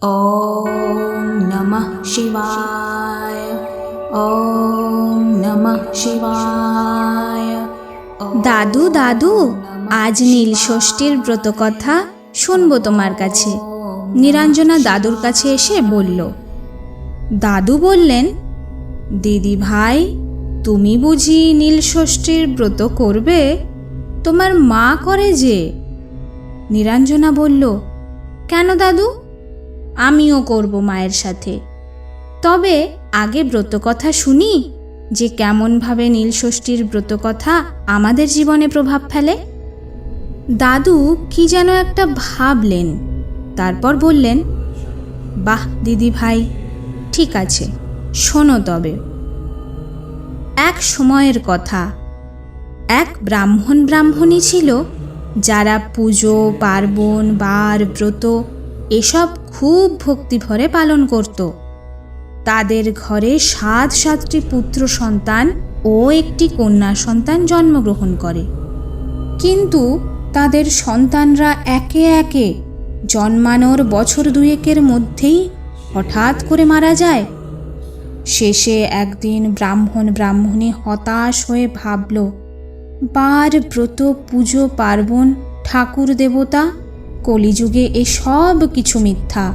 ॐ नमः शिवाय ॐ नमः शिवाय দাদু দাদু আজ নীল ষষ্ঠীর ব্রত কথা শুনবো তোমার কাছে নিরঞ্জনা দাদুর কাছে এসে বলল দাদু বললেন দিদি ভাই তুমি বুঝি নীল ষষ্ঠীর ব্রত করবে তোমার মা করে যে নিরঞ্জনা বলল কেন দাদু আমিও করব মায়ের সাথে। তবে আগে ব্রতকথা শুনি যে কেমনভাবে নীলষষ্ঠীর ব্রতকথা আমাদের জীবনে প্রভাব ফেলে। দাদু কি যেন একটা ভাবলেন, তারপর বললেন, বাহ, দিদি ভাই, ঠিক আছে, শোনো তবে। এক সময়ের কথা, এক ব্রাহ্মণ ব্রাহ্মণী ছিল যারা পুজো, পার্বণ, বার, ব্রত এসব খুব ভক্তিভরে পালন করত। তাদের ঘরে সাত সাতটি পুত্র সন্তান ও একটি কন্যা সন্তান জন্মগ্রহণ করে। কিন্তু তাদের সন্তানরা একে একে জন্মানোর বছর দুয়েকের মধ্যেই হঠাৎ করে মারা যায়। শেষে একদিন ব্রাহ্মণ ব্রাহ্মণী হতাশ হয়ে ভাবল বার ব্রত পুজো পার্বণ, ঠাকুর দেবতা কলিযুগে এসব কিছু মিথ্যা।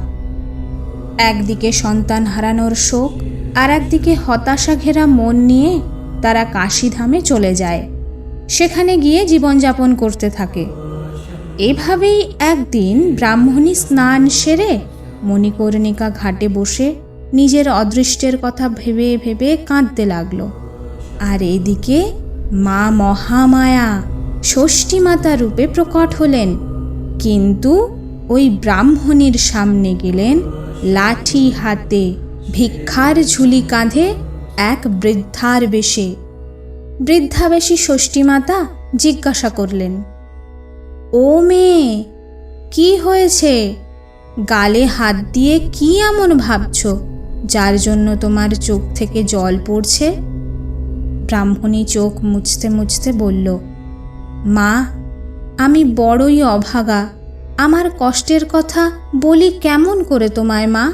একদিকে সন্তান হারানোর শোক, আর একদিকে হতাশা ঘেরা মন নিয়ে তারা কাশিধামে চলে যায়। সেখানে গিয়ে জীবনযাপন করতে থাকে। এভাবেই একদিন ব্রাহ্মণী স্নান সেরে মণিকর্ণিকা ঘাটে বসে নিজের অদৃষ্টের কথা ভেবে ভেবে কাঁদতে লাগল। আর এদিকে মা মহামায়া ষষ্ঠী মাতা রূপে প্রকট হলেন। কিন্তু ওই ব্রাহ্মণীর সামনে গেলেন, লাঠি হাতে, ভিক্ষার ঝুলি কাঁধে এক বৃদ্ধার বেশে। বৃদ্ধাবেশী ষষ্ঠী মাতা জিজ্ঞাসা করলেন, ও মেয়ে, কি হয়েছে? গালে হাত দিয়ে কি এমন ভাবছ, যার জন্য তোমার চোখ থেকে জল পড়ছে? ব্রাহ্মণী চোখ মুছতে মুছতে বলল, মা আমি বড়ই অভাগা। আমার কষ্টের কথা বলি কেমন করে তোমায়, মা?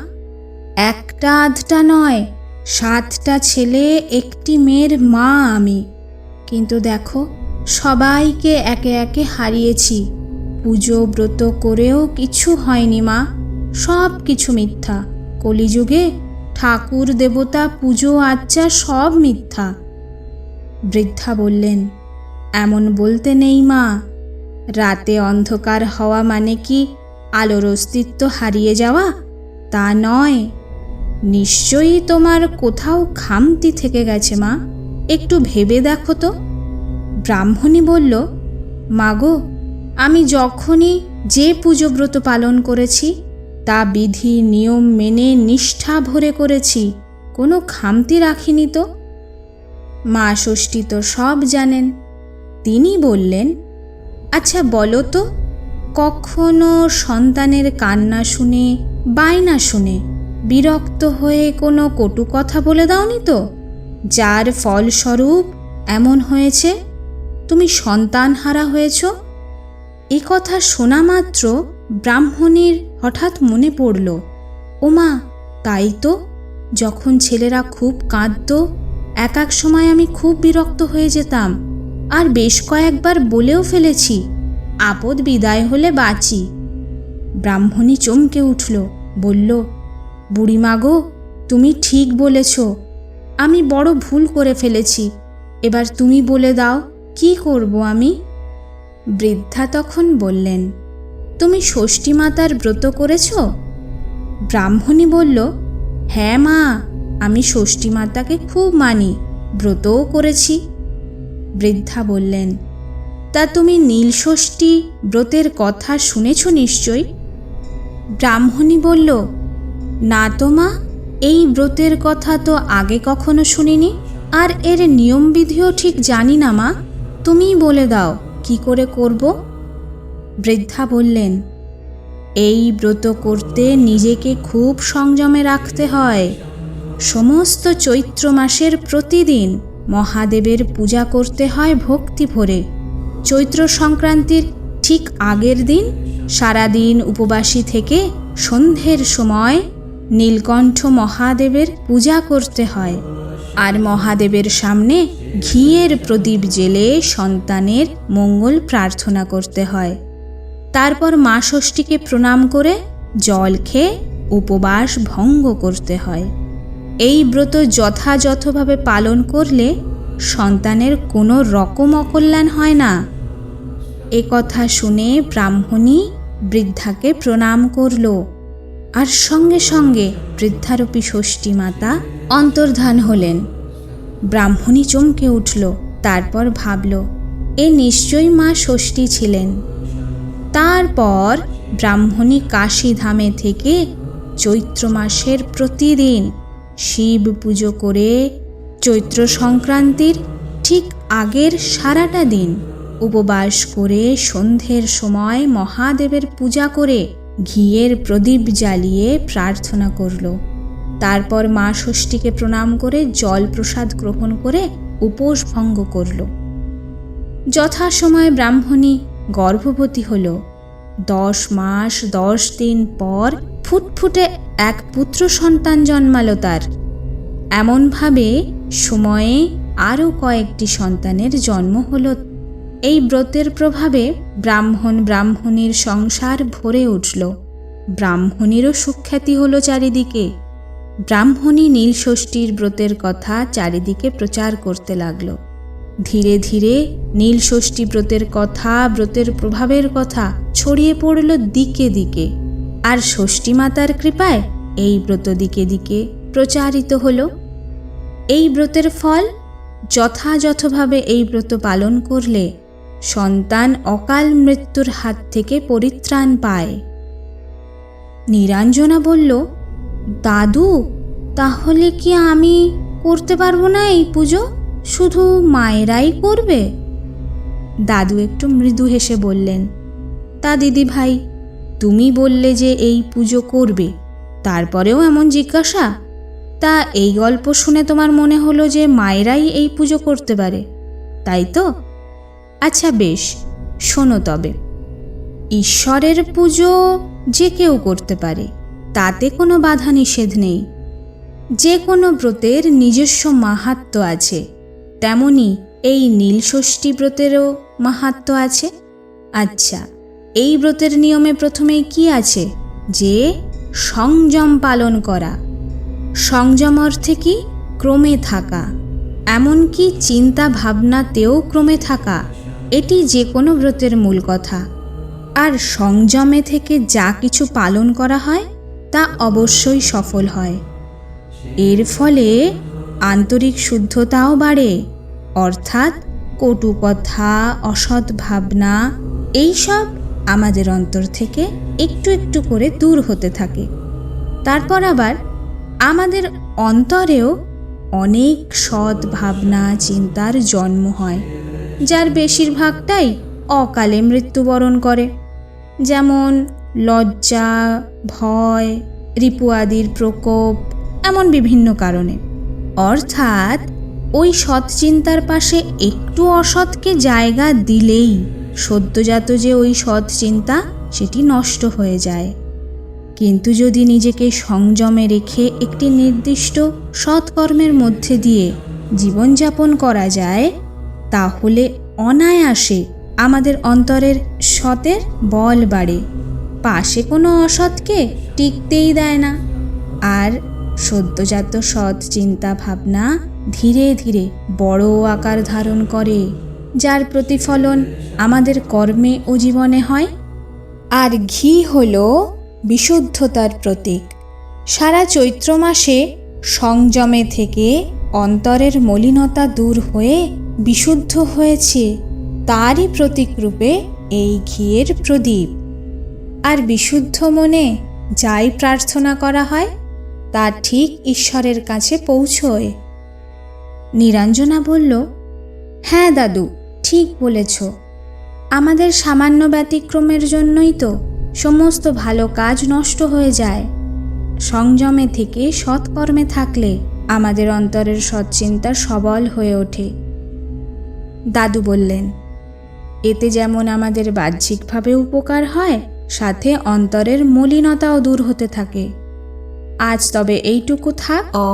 একটা আধটা নয়, সাতটা ছেলে, একটি মেয়ের মা আমি। কিন্তু দেখো, সবাইকে একে একে হারিয়েছি। পুজো ব্রত করেও কিছু হয়নি, মা। সব কিছু মিথ্যা। কলিযুগে ঠাকুর, দেবতা, পুজো আচ্চা সব মিথ্যা। বৃদ্ধা বললেন, এমন বলতে নেই, মা। রাতে অন্ধকার হওয়া মানে কি? আলোর অস্তিত্ব হারিয়ে যাওয়া? তা নয়। নিশ্চয়ই তোমার কোথাও খামতি থেকে গেছে, মা। একটু ভেবে দেখো তো। ব্রাহ্মণী বলল মাগো আমি যখনই যে পুজো ব্রত পালন করেছি, তা বিধি, নিয়ম মেনে নিষ্ঠা ভরে করেছি, কোনো খামতি রাখিনি তো? মা ষষ্ঠী তো সব জানেন। তিনি বললেন আচ্ছা বলো তো, কখনো সন্তানের কান্না শুনে, বায়না শুনে বিরক্ত হয়ে কোনো কটু কথা বলে দাওনি তো? যার ফলস্বরূপ এমন হয়েছে, তুমি সন্তান হারা হয়েছ? এ কথা শোনা মাত্র ব্রাহ্মণীর হঠাৎ মনে পড়ল, ওমা, তাই তো, যখন ছেলেরা খুব কাঁদত, এক এক সময় আমি খুব বিরক্ত হয়ে যেতাম। আর বেশ কয়েকবার বলেও ফেলেছি, আপদ বিদায় হলে বাঁচি। ব্রাহ্মণী চমকে উঠল, বলল, বুড়িমা গো, তুমি ঠিক বলেছ, আমি বড় ভুল করে ফেলেছি, এবার তুমি বলে দাও, কি করব আমি? বৃদ্ধা তখন বললেন, তুমি ষষ্ঠী মাতার ব্রত করেছ? ব্রাহ্মণী বলল হ্যাঁ মা, আমি ষষ্ঠী মাতাকে খুব মানি, ব্রতও করেছি বৃদ্ধা বললেন, তা তুমি নীলষষ্ঠী ব্রতের কথা শুনেছ নিশ্চয়? ব্রাহ্মণী বলল, না তো মা, এই ব্রতের কথা তো আগে কখনো শুনিনি, আর এর নিয়মবিধিও ঠিক জানি না মা, তুমিই বলে দাও, কি করে করব? বৃদ্ধা বললেন, এই ব্রত করতে নিজেকে খুব সংযমে রাখতে হয়। সমস্ত চৈত্র মাসের প্রতিদিন মহাদেবের পূজা করতে হয় ভক্তি ভরে। চৈত্র সংক্রান্তির ঠিক আগের দিন, সারাদিন উপবাসী থেকে সন্ধ্যের সময় নীলকণ্ঠ মহাদেবের পূজা করতে হয় আর মহাদেবের সামনে ঘিয়ের প্রদীপ জেলে সন্তানের মঙ্গল প্রার্থনা করতে হয়। তারপর মা ষষ্ঠীকে প্রণাম করে জল খেয়ে উপবাস ভঙ্গ করতে হয়। এই ব্রত যথাযথভাবে পালন করলে সন্তানের কোনো রকম অকল্যাণ হয় না। এ কথা শুনে ব্রাহ্মণী বৃদ্ধাকে প্রণাম করল। আর সঙ্গে সঙ্গে বৃদ্ধারূপী ষষ্ঠী মাতা অন্তর্ধান হলেন। ব্রাহ্মণী চমকে উঠল, তারপর ভাবল, এ নিশ্চয়ই মা ষষ্ঠী ছিলেন। তারপর ব্রাহ্মণী কাশীধামে থেকে চৈত্র মাসের প্রতিদিন শিব পুজো করে চৈত্র সংক্রান্তির ঠিক আগের সারাটা দিন উপবাস করে সন্ধ্যের সময় মহাদেবের পূজা করে ঘিয়ের প্রদীপ জ্বালিয়ে প্রার্থনা করল। তারপর মা ষষ্ঠীকে প্রণাম করে জল প্রসাদ গ্রহণ করে উপোস ভঙ্গ করল। যথাসময়ে ব্রাহ্মণী গর্ভবতী হল। দশ মাস, দশ দিন পর ফুটফুটে এক পুত্র সন্তান জন্মালো তার। এমনভাবে সময়ে আরও কয়েকটি সন্তানের জন্ম হল। এই ব্রতের প্রভাবে ব্রাহ্মণ ব্রাহ্মণীর সংসার ভরে উঠল। ব্রাহ্মণীরও সুখ্যাতি হলো চারিদিকে। ব্রাহ্মণী নীলষষ্ঠীর ব্রতের কথা চারিদিকে প্রচার করতে লাগল। ধীরে ধীরে নীলষষ্ঠী ব্রতের কথা, ব্রতের প্রভাবের কথা ছড়িয়ে পড়ল দিকে দিকে। আর ষষ্ঠী মাতার কৃপায় এই ব্রত দিকে দিকে প্রচারিত হলো। এই ব্রতের ফল যথাযথভাবে এই ব্রত পালন করলে সন্তান অকাল মৃত্যুর হাত থেকে পরিত্রাণ পায়। নীরাঞ্জনা বলল, দাদু, তাহলে কি আমি করতে পারব না এই পুজো? শুধু মায়েরাই করবে? দাদু একটু মৃদু হেসে বললেন, তা দিদি ভাই তুমি বললে যে এই পুজো করবে, তারপরেও এমন জিজ্ঞাসা? তা এই গল্প শুনে তোমার মনে হলো যে মায়েরাই এই পুজো করতে পারে, তাই তো? আচ্ছা বেশ, শোনো তবে। ঈশ্বরের পুজো যে কেউ করতে পারে, তাতে কোনো বাধা নিষেধ নেই। যে কোনো ব্রতের নিজস্ব মাহাত্ম্য আছে, তেমনি এই নীলষষ্ঠী ব্রতেরও মাহাত্ম্য আছে। আচ্ছা এই ব্রতের নিয়মে প্রথমেই কি আছে? যে, সংযম পালন করা। সংযম অর্থে কি? ক্রমে থাকা। এমনকি চিন্তা ভাবনাতেও ক্রমে থাকা। এটি যে কোনো ব্রতের মূল কথা। আর সংযমে থেকে যা কিছু পালন করা হয়, তা অবশ্যই সফল হয়। এর ফলে আন্তরিক শুদ্ধতাও বাড়ে। অর্থাৎ কটু কথা অসৎ ভাবনা এইসব আমাদের অন্তর থেকে একটু একটু করে দূর হতে থাকে। তারপর আবার আমাদের অন্তরেও অনেক সৎ ভাবনা, চিন্তার জন্ম হয়, যার বেশিরভাগটাই অকালে মৃত্যুবরণ করে। যেমন লজ্জা, ভয়, রিপু আদির প্রকোপ, এমন বিভিন্ন কারণে। অর্থাৎ ওই সৎ চিন্তার পাশে একটু অসৎকে জায়গা দিলেই সদ্যজাত যে ওই সৎ চিন্তা, সেটি নষ্ট হয়ে যায়। কিন্তু যদি নিজেকে সংযমে রেখে একটি নির্দিষ্ট সৎকর্মের মধ্যে দিয়ে জীবনযাপন করা যায়, তাহলে অনায়াসে আমাদের অন্তরের সতের বল বাড়ে। পাশে কোনো অসৎকে টিকতেই দেয় না। আর সদ্যজাত সৎ চিন্তা ভাবনা ধীরে ধীরে বড় আকার ধারণ করে। যার প্রতিফলন আমাদের কর্মে ও জীবনে হয়। আর ঘি হল বিশুদ্ধতার প্রতীক। সারা চৈত্র মাসে সংযমে থেকে অন্তরের মলিনতা দূর হয়ে বিশুদ্ধ হয়েছে, তারই প্রতীকরূপে এই ঘিয়ের প্রদীপ। আর বিশুদ্ধ মনে যাই প্রার্থনা করা হয়, তা ঠিক ঈশ্বরের কাছে পৌঁছয়। নিরঞ্জনা বলল হ্যাঁ দাদু ঠিক বলেছ। আমাদের সামান্য ব্যতিক্রমের জন্যই তো সমস্ত ভালো কাজ নষ্ট হয়ে যায়। সংযমে থেকে সৎকর্মে থাকলে আমাদের অন্তরের সৎচিন্তা সবল হয়ে ওঠে। দাদু বললেন, এতে যেমন আমাদের বাহ্যিকভাবে উপকার হয়, সাথে অন্তরের মলিনতাও দূর হতে থাকে। আজ তবে এইটুকু থাক। ও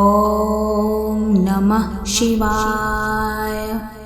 নমঃ শিবায়।